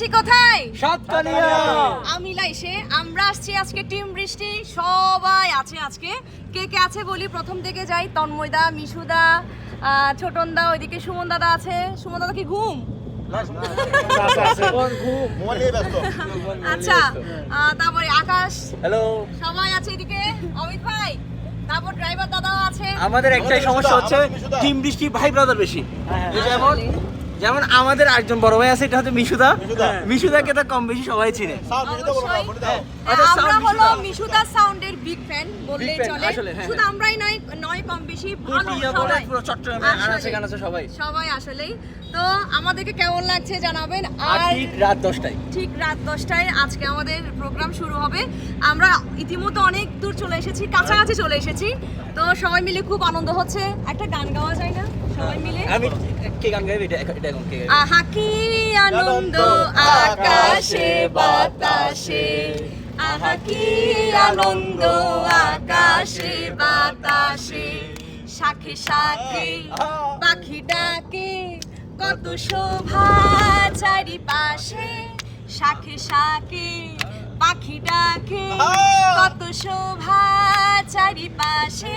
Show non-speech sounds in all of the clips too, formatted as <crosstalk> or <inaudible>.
যাচ্ছি কোথায়? সাতকানিয়া। আমি লাইসে আমরা আসছি আজকে টিম বৃষ্টি সবাই আছে আজকে। কে কে আছে বলি? প্রথম থেকে যাই তন্ময়দা মিশুদা আহ, ছোটনদা ওইদিকে সুমন দাদা আছে। সুমন দাদা কি ঘুম? আচ্ছা তারপরে আকাশ। হ্যালো। সবাই আছে এদিকে? অমিত ভাই? তারপর ড্রাইভার দাদাও আছে। আমাদের একটাই সমস্যা হচ্ছে টিম বৃষ্টি ভাই ব্রাদার বেশি। যেমন যেমন আমাদের একজন বড় ভাই আছে এটা হচ্ছে মিশুদা। মিশুদা। মিশুদাকে তো কম বেশি সবাই চিনে। দাও। আচ্ছা, আমরা হলো মিশুদা। সাউন্ডের বিগ ফ্যান বললেই চলে। হ্যাঁ, শুধু হ্যাঁ। আমরাই নয় নয় কম বেশি ভালো সবাই। পুরো চট্টগ্রামে আনাচে আসলেই। কানাচে সবাই। সবাই আসলেই। তো আমাদেরকে কেমন লাগছে জানাবেন? আর ঠিক রাত দশটায়। ঠিক রাত দশটায় আজকে আমাদের প্রোগ্রাম শুরু হবে। আমরা ইতিমধ্যে অনেক দূর চলে এসেছি কাছাকাছি চলে এসেছি। তো সবাই মিলে খুব আনন্দ হচ্ছে। একটা গান গাওয়া যায় না? আমি কে গান গাইবে? এটা এটা এখন কে গাইবে? আহা কি আনন্দ আকাশে বাতাসে। আহা কি আনন্দ আকাশে বাতাসে। শাখে শাখে পাখি ডাকে কত শোভা চারিপাশে। শাখে শাখে পাখি ডাকে কত শোভা চারিপাশে।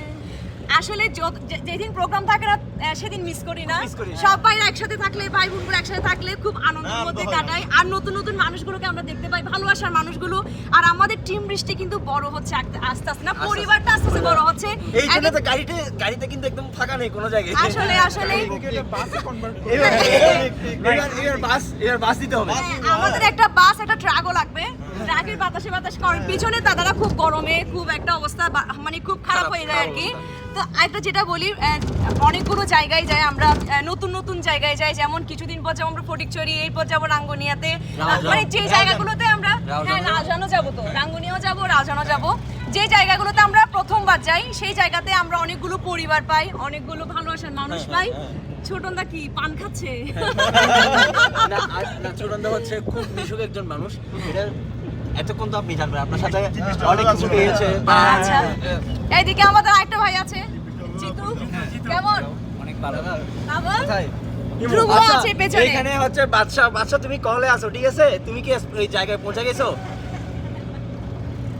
আসলে যেদিন প্রোগ্রাম থাকে না সেদিন মিস করি না। না। সবাই একসাথে থাকলে ভাই বোনগুলো একসাথে থাকলে খুব আনন্দের হ্যাঁ, মধ্যে কাটাই আর নতুন নতুন মানুষগুলোকে আমরা দেখতে পাই ভালোবাসার মানুষগুলো। আর আমাদের টিম বৃষ্টি কিন্তু বড় হচ্ছে আস্তে আস্তে না পরিবারটা আস্তে আস্তে বড় হচ্ছে। এই জন্য তো গাড়িতে গাড়িতে কিন্তু একদম ফাঁকা নেই কোনো জায়গায়। আসলে আসলে। এবার বাস এবার বাস দিতে হবে। হ্যাঁ, আমাদের একটা বাস একটা ট্রাকও লাগবে। ট্রাকের বাতাসে বাতাস কারণ পিছনে দাদারা খুব গরমে খুব একটা অবস্থা মানে খুব খারাপ খারাপ, হয়ে যায় আর কি। তো একটা যেটা বলি অনেকগুলো জায়গায় যাই আমরা নতুন নতুন জায়গায় যাই যেমন কিছুদিন পর যাব আমরা ফটিকচুরি এরপর যাব রাঙ্গুনিয়াতে। মানে যে জায়গাগুলোতে আমরা হ্যাঁ রাজানো যাব তো রাঙ্গুনিয়াও যাব রাজানো যাব। যে জায়গাগুলোতে আমরা প্রথমবার যাই সেই জায়গাতে আমরা অনেকগুলো পরিবার পাই অনেকগুলো ভালোবাসার মানুষ পাই। ছোটনদা কি পান খাচ্ছে? না আর- হচ্ছে খুব মিশুক একজন মানুষ। এতক্ষণ তো আপনি জানবেন আপনার সাথে অনেক কিছু পেয়েছে। আচ্ছা। এইদিকে আমাদের আরেকটা ভাই আছে। জিতু। কেমন? অনেক ভালো। ধ্রুব আচ্ছা, আছে পেছনে। এখানে হচ্ছে বাদশা বাদশা তুমি কলে আছো ঠিক আছে? তুমি কি এই জায়গায় পৌঁছে গেছো?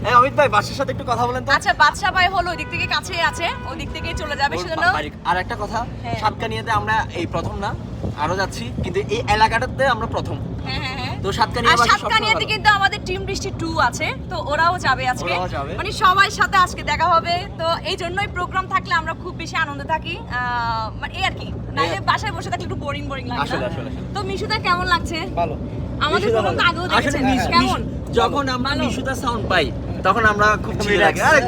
হ্যাঁ অমিত ভাই বাদশার সাথে একটু কথা বলেন তো। আচ্ছা বাদশা ভাই হলো ওই দিক থেকে কাছে আছে ওই দিক থেকে চলে যাবে সেজন্য। আর একটা কথা হ্যাঁ। সাতকানিয়াতে আমরা এই প্রথম না আরও যাচ্ছি কিন্তু এই এলাকাটাতে আমরা প্রথম। হ্যাঁ হ্যাঁ। তো সাতকানিয়া আর সাতকানিয়াতে কিন্তু আমাদের টিম বৃষ্টি টু আছে তো ওরাও যাবে আজকে। মানে সবাই সাথে আজকে দেখা হবে তো এই জন্যই প্রোগ্রাম থাকলে আমরা খুব বেশি আনন্দে থাকি। আহ, মানে এই আর কি নাইলে বাসায় বসে থাকলে একটু বোরিং বোরিং লাগে। তো মিশুদা কেমন লাগছে? ভালো। আমাদের কোনো কাগজ দেখেছেন মিশ- কেমন? যখন আমরা মিশুদা সাউন্ড পাই তখন আমরা খুব চিল লাগে আরে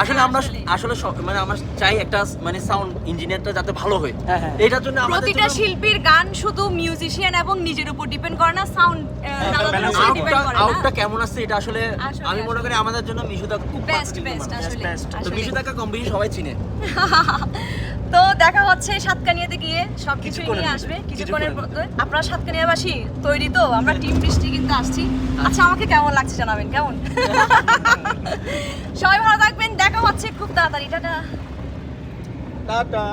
আসলে আমরা আসলে। মানে আমরা চাই একটা মানে সাউন্ড ইঞ্জিনিয়ারটা যাতে ভালো হয়। হ্যাঁ, হ্যাঁ। এটার জন্য আমাদের প্রতিটা শিল্পীর গান শুধু মিউজিশিয়ান এবং নিজের উপর ডিপেন্ড করে না সাউন্ড আউটটা করে আউটটা না। কেমন আসছে এটা আসলে আমি মনে করি আমাদের জন্য মিশুদা খুব বেস্ট বেস্ট আসলে তো। মিশুদাকে কম বেশি সবাই চিনে। <laughs> তো দেখা হচ্ছে সাতকানিয়াতে গিয়ে সবকিছু নিয়ে আসবে কিছুক্ষণের কিছুক্ষণের মধ্যে আপনারা সাতকানিয়াবাসী তৈরি তো আমরা টিম বৃষ্টি কিন্তু আসছি। আচ্ছা আমাকে কেমন লাগছে জানাবেন কেমন? <laughs> সবাই ভালো থাকবেন দেখা হচ্ছে খুব তাড়াতাড়ি টাটা। টাটা।